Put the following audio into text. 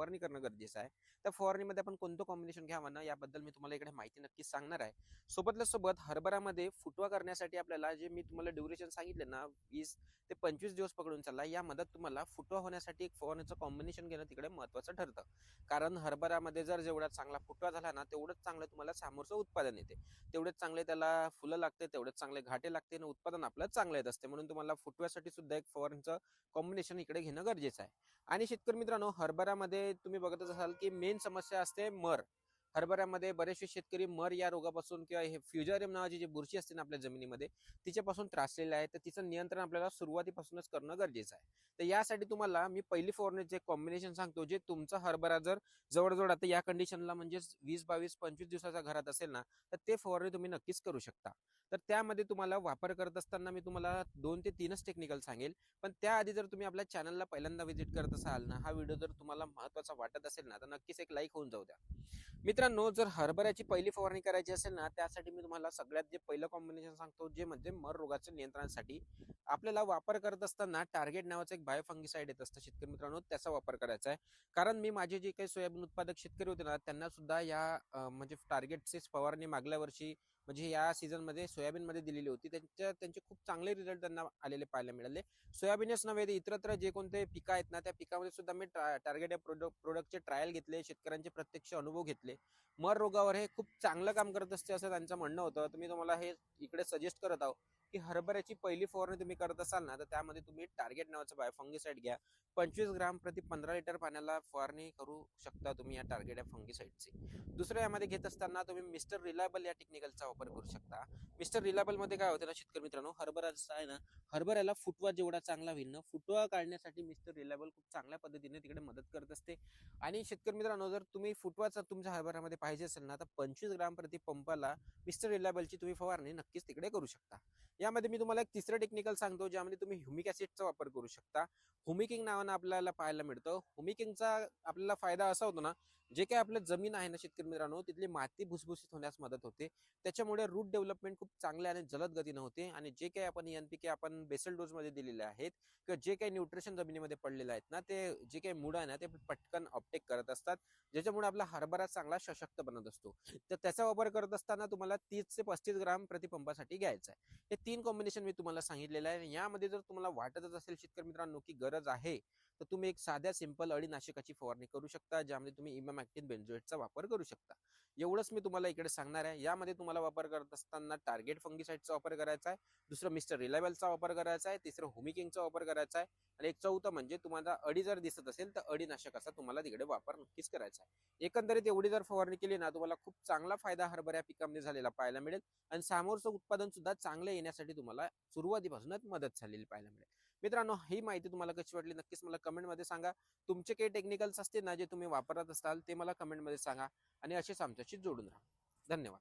फवारणी करणं गरजेचं आहे. त्या फवारणीमध्ये आपण कोणतं कॉम्बिनेशन घ्यावं ना याबद्दल मी तुम्हाला इकडे माहिती नक्कीच सांगणार आहे. सोबतल्या सोबत हरभरामध्ये फुटवा करण्यासाठी आपल्याला जे मी तुम्हाला ड्युरेशन सांगितले ना वीस ते पंचवीस दिवस पकडून चालला या मदत तुम्हाला फुटवा होण्यासाठी एक फवारणीचं कॉम्बिनेशन घेणं तिकडे महत्वाचं ठरतं. कारण हरभरामध्ये जर जेवढा चांगला फुटवा झाला ना तेवढंच चांगलं तुम्हाला समोरचं उत्पादन येते. तेवढेच चांगले त्याला फुलं लागते तेवढेच चांगले घाटे लागते आणि उत्पादन आपलं चांगलं येत असते. म्हणून तुम्हाला फुटव्यासाठी सुद्धा एक फवारणीचं कॉम्बिनेशन इकडे घेणं गरजेचं आहे. आणि शेतकरी मित्रांनो हरभरामध्ये तुम्ही बघतच असाल की मेन समस्या असते मर. हरभऱ्यामध्ये बरेचसे शेतकरी मर या रोगापासून किंवा हे फ्युजरियम नावाची जी बुरशी असते ना आपल्या जमिनीमध्ये तिच्यापासून त्रासलेले आहे तर तिचं नियंत्रण आपल्याला सुरुवातीपासूनच करणं गरजेचं आहे. तर यासाठी तुम्हाला मी पहिली फवारणी जे कॉम्बिनेशन सांगतो जे तुमचा हरभरा जर जवळजवळ आता या कंडिशनला म्हणजे वीस बावीस पंचवीस दिवसाच्या घरात असेल ना तर ते फवारणी तुम्ही नक्कीच करू शकता. तर त्यामध्ये तुम्हाला वापर करत असताना मी तुम्हाला दोन ते तीनच टेक्निकल सांगेल. पण त्याआधी जर तुम्ही आपल्या चॅनलला पहिल्यांदा व्हिजिट करत असाल ना हा व्हिडिओ जर तुम्हाला महत्त्वाचा वाटत असेल ना तर नक्कीच एक लाईक होऊन जाऊ द्या. मित्रांनो जर हरभऱ्याची पहिली फवारणी करायची असेल ना त्यासाठी मी तुम्हाला सगळ्यात जे पहिलं कॉम्बिनेशन सांगतो जे म्हणजे मर रोगाच्या नियंत्रणासाठी. आपल्याला वापर करत असताना टार्गेट नावाचं एक बायोफंगिसाईड येत असतं शेतकरी मित्रांनो त्याचा वापर करायचा आहे. कारण मी माझे जे काही सोयाबीन उत्पादक शेतकरी होते ना त्यांना सुद्धा या म्हणजे टार्गेटचे फवारणी मागल्या वर्षी म्हणजे या सीझनमध्ये सोयाबीनमध्ये दिलेली होती. त्यांच्या त्यांचे खूप चांगले रिझल्ट त्यांना आलेले पाहायला मिळाले. सोयाबीनच नव्हे तर इतरत्र जे कोणते पिकं आहेत ना त्या पिकामध्ये सुद्धा मी टार्गेट या प्रोडक्ट प्रोडक्टचे ट्रायल घेतले शेतकऱ्यांचे प्रत्यक्ष अनुभव घेतले. मर रोगावर हे खूप चांगलं काम करत असते असं त्यांचं म्हणणं होतं. तर मी तुम्हाला हे इकडे सजेस्ट करत आहो. की हरभऱ्याची पहिली फवारणी तुम्ही करत असाल ना तर त्यामध्ये तुम्ही टार्गेट नावाचं बायोफंगिसाइड घ्या. पंचवीस ग्राम प्रति पंधरा लिटर पाण्याला फवारणी करू शकता तुम्ही या टार्गेट या फंगीसाईडची. दुसरं यामध्ये घेत असताना तुम्ही मिस्टर रिलायबल या टेक्निकलचा वापर करू शकता. मिस्टर रिलायबलमध्ये काय होतं ना शेतकरी मित्रांनो हरभराचा आहे ना हरभऱ्याला फुटवा जेवढा चांगला होईल ना फुटवा काढण्यासाठी मिस्टर रिलायबल खूप चांगल्या पद्धतीने तिकडे मदत करत असते. आणि शेतकरी मित्रांनो जर तुम्ही फुटवाचा तुमच्या हरभऱ्यामध्ये पाहिजे असेल ना तर पंचवीस ग्राम प्रति पंपाला मिस्टर रिलायबलची तुम्ही फवारणी नक्कीच तिकडे करू शकता. यामध्ये मी तुम्हाला एक तिसरं टेक्निकल सांगतो ज्यामध्ये तुम्ही ह्युमिक ऍसिडचा वापर करू शकता. हुमिकिंग नावानं आपल्याला पाहायला मिळतं. हुमिकिंगचा आपल्याला फायदा असा होतो ना जे काही आपलं जमीन आहे ना शेतकरी मित्रांनो तिथली माती भुसभुशीत होण्यास मदत होते. त्याच्यामुळे रूट डेव्हलपमेंट खूप चांगल्या आणि जलद गतीनं होते आणि जे काही आपण एनपीके आपण बेसल डोजमध्ये दिलेले आहेत किंवा जे काही न्यूट्रिशन जमिनीमध्ये पडलेले आहेत ना ते जे काही मुड आहे ना ते पटकन अपटेक करत असतात. ज्याच्यामुळे आपला हरभरा चांगला सशक्त बनत असतो. तर त्याचा वापर करत असताना तुम्हाला तीस ते पस्तीस ग्राम प्रतिपंपासाठी घ्यायचा आहे. हे तीन कॉम्बिनेशन मी तुम्हाला सांगितलेलं आहे. यामध्ये जर तुम्हाला वाटतच असेल शेतकरी मित्रांनो की गरज आहे तर तुम्ही एक साध्या सिंपल अळीनाशकाची फवारणी करू शकता ज्यामध्ये तुम्ही इमामॅक्टिन बेन्झोएटचा वापर करू शकता. एवढंच मी तुम्हाला इकडे सांगणार आहे. यामध्ये तुम्हाला वापर करत असताना टार्गेट फंगीसाईडचा वापर करायचा आहे. दुसरं मिस्टर रिलायबलचा वापर करायचा आहे. तिसरं होमिकिंगचा वापर करायचा आहे. आणि एक चौथं म्हणजे तुम्हाला अडी जर दिसत असेल तर अडीनाशकाचा तुम्हाला तिकडे वापर नक्कीच करायचा आहे. एकंदरीत एवढी जर फवारणी केली ना तुम्हाला खूप चांगला फायदा हरभऱ्या पिकामध्ये झालेला पाहायला मिळेल. आणि समोरचं उत्पादन सुद्धा चांगलं येण्यासाठी तुम्हाला सुरुवातीपासूनच मदत झालेली पाहायला मिळेल. मित्रांनो ही माहिती तुम्हाला कशी वाटली नक्कीच मला कमेंटमध्ये सांगा. तुमचे काही टेक्निकल्स असतील ना जे तुम्ही वापरत असाल ते मला कमेंटमध्ये सांगा आणि असेच आमच्याशी जोडून राहा. धन्यवाद.